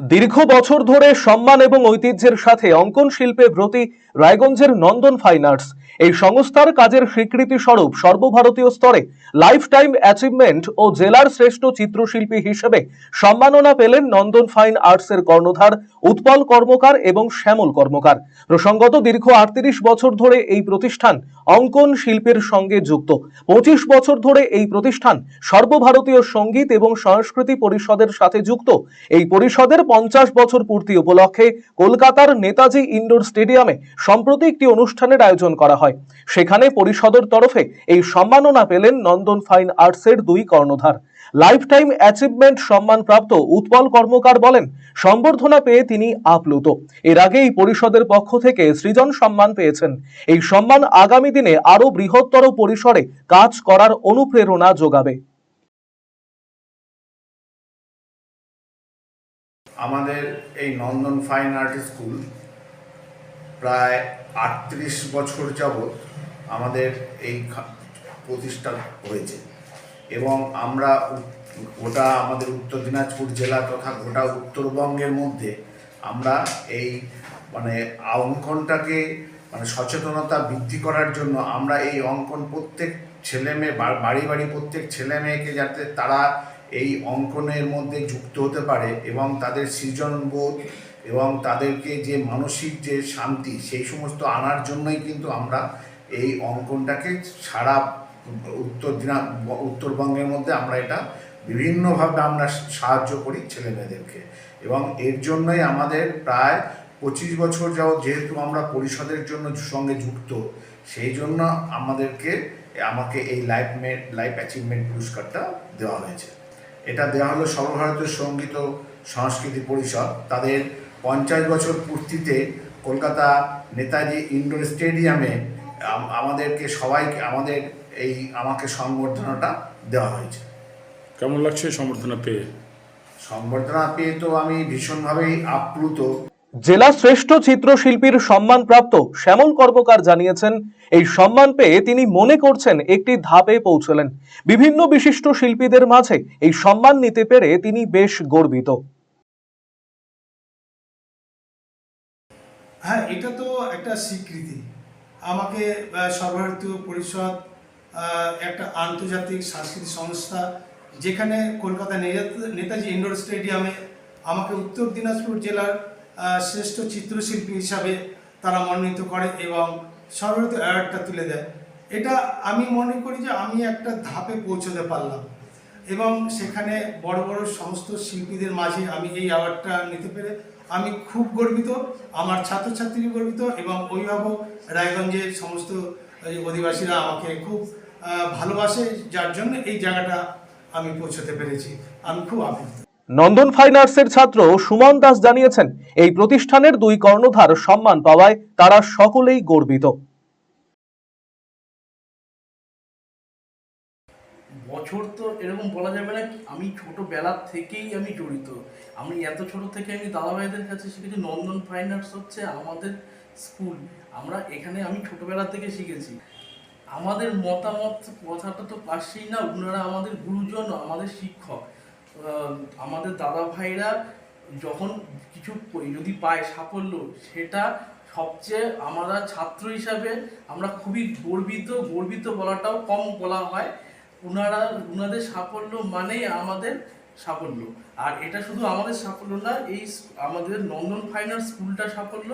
দীর্ঘ বছর ধরে সম্মান এবং ঐতিহ্যের সাথে অঙ্কন শিল্পে ব্রতী রায়গঞ্জের নন্দন ফাইন আর্টস এই সংস্থার কাজের স্বীকৃতি স্বরূপ সর্বভারতীয় স্তরে লাইফ টাইম অ্যাচিভমেন্ট ও জেলার শ্রেষ্ঠ চিত্রশিল্পী হিসেবে সম্মাননা পেলেন নন্দন ফাইন আর্টসের কর্ণধার, উৎপল কর্মকার এবং শ্যামল কর্মকার। প্রসঙ্গত দীর্ঘ আটত্রিশ বছর ধরে এই প্রতিষ্ঠান অঙ্কন শিল্পের সঙ্গে যুক্ত। পঁচিশ বছর ধরে এই প্রতিষ্ঠান সর্বভারতীয় সংগীত এবং সংস্কৃতি পরিষদের সাথে যুক্ত। এই পরিষদের পঞ্চাশ বছর পূর্তি উপলক্ষে কলকাতার নেতাজি ইন্ডোর স্টেডিয়ামে সম্প্রতি একটি অনুষ্ঠানের আয়োজন করা হয়। সেখানে পরিষদের তরফে এই সম্মাননা পেলেন নন্দন ফাইন আর্টসের দুই কর্ণধার। লাইফ টাইম অ্যাচিভমেন্ট সম্মানপ্রাপ্ত উৎপল কর্মকার বলেন, সম্বর্ধনা পেয়ে তিনি আপ্লুত। এর আগে এই পরিষদের পক্ষ থেকে সৃজন সম্মান পেয়েছেন। এই সম্মান আগামী দিনে আরও বৃহত্তর পরিসরে কাজ করার অনুপ্রেরণা যোগাবে। আমাদের এই নন্দন ফাইন আর্ট স্কুল প্রায় আটত্রিশ বছর যাবৎ আমাদের এই খা- প্রতিষ্ঠা হয়েছে। এবং আমরা গোটা আমাদের উত্তর দিনাজপুর জেলা তথা গোটা উত্তরবঙ্গের মধ্যে আমরা এই মানে অঙ্কনটাকে মানে সচেতনতা বৃদ্ধি করার জন্য আমরা এই অঙ্কন প্রত্যেক ছেলে মেয়ে বাড়ি বাড়ি প্রত্যেক ছেলে মেয়েকে যাতে তারা এই অঙ্কনের মধ্যে যুক্ত হতে পারে এবং তাদের সৃজনবোধ এবং তাদেরকে যে মানসিক যে শান্তি, সেই সমস্ত আনার জন্যই কিন্তু আমরা এই অঙ্কনটাকে সারা উত্তর দিনা, উত্তরবঙ্গের মধ্যে আমরা এটা বিভিন্নভাবে আমরা সাহায্য করি ছেলে মেয়েদেরকে এবং এর জন্যই আমাদের প্রায় পঁচিশ বছর যাও যেহেতু আমরা পরিষদের জন্য সঙ্গে যুক্ত, সেই জন্য আমাদেরকে, আমাকে এই লাইফ লাইফ অ্যাচিভমেন্ট পুরস্কারটা দেওয়া হয়েছে। এটা দেওয়া হলো সর্বভারতীয় সংগীত ও সংস্কৃতি পরিষদ। তাদের পঞ্চাশ বছর পূর্তিতে কলকাতা নেতাজি ইন্ডোর স্টেডিয়ামে আমাদেরকে সবাইকে আমাদের এই আমাকে সংবর্ধনাটা দেওয়া হয়েছে। কেমন লাগছে সংবর্ধনা সম্বর্ধনা পেয়ে? সংবর্ধনা পেয়ে তো আমি ভীষণভাবেই আপ্লুত। জেলা শ্রেষ্ঠ চিত্রশিল্পীর সম্মানপ্রাপ্ত শ্যামল কর্মকার জানিয়েছেন, এই সম্মান পেয়ে তিনি মনে করছেন একটি ধাপে পৌঁছলেন। বিভিন্ন বিশিষ্ট শিল্পীদের মাঝে এই সম্মান নিতে পেরে তিনি বেশ গর্বিত। হ্যাঁ এটা তো একটা স্বীকৃতি। আমাকে সর্বভারতীয় পরিষদ একটা আন্তর্জাতিক সাংস্কৃতিক সংস্থা যেখানে কলকাতা নেতাজি ইন্ডোর স্টেডিয়ামে আমাকে উত্তর দিনাজপুর জেলার শ্রেষ্ঠ চিত্রশিল্পী হিসাবে তারা মনোনীত করে এবং সর্বভারতীয় অ্যাওয়ার্ডটা তুলে দেয়। এটা আমি মনে করি যে আমি একটা ধাপে পৌঁছতে পারলাম এবং সেখানে বড় বড় সমস্ত শিল্পীদের মাঝে আমি এই অ্যাওয়ার্ডটা নিতে পেরে আমি খুব গর্বিত, আমার ছাত্রছাত্রী গর্বিত এবং অভিভাবক রায়গঞ্জের সমস্ত অধিবাসীরা আমাকে খুব ভালোবাসে, যার জন্য এই জায়গাটা আমি পৌঁছতে পেরেছি। আমি খুব আপ্লুত। নন্দন ফাইন আর্টসের ছাত্র সুমন দাস জানিয়েছেন, এই প্রতিষ্ঠানের দুই কর্ণধার সম্মান পাওয়ায় তারা সকলেই গর্বিত। বছর তো এরকম বলা যাবে না আমি ছোটবেলার থেকেই আমি জড়িত। আমি এত ছোট থেকে আমি দাদাভাইদের কাছে শিখেছি, নন্দন ফাইন আর্টস হচ্ছে আমাদের স্কুল। আমরা এখানে আমি ছোটবেলা থেকে শিখেছি। আমাদের মতামত কথাটা তো পাচ্ছেই না, ওনারা আমাদের গুরুজন, আমাদের শিক্ষক। আমাদের দাদা ভাইরা যখন কিছু যদি পায় সাফল্য, সেটা সবচেয়ে আমরা ছাত্র হিসাবে আমরা খুবই গর্বিত গর্বিত বলাটাও কম বলা হয়। ওনারা ওনাদের সাফল্য মানেই আমাদের সাফল্য। আর এটা শুধু আমাদের সাফল্য না, এই আমাদের নন্দন ফাইনাল স্কুলটা সাফল্য।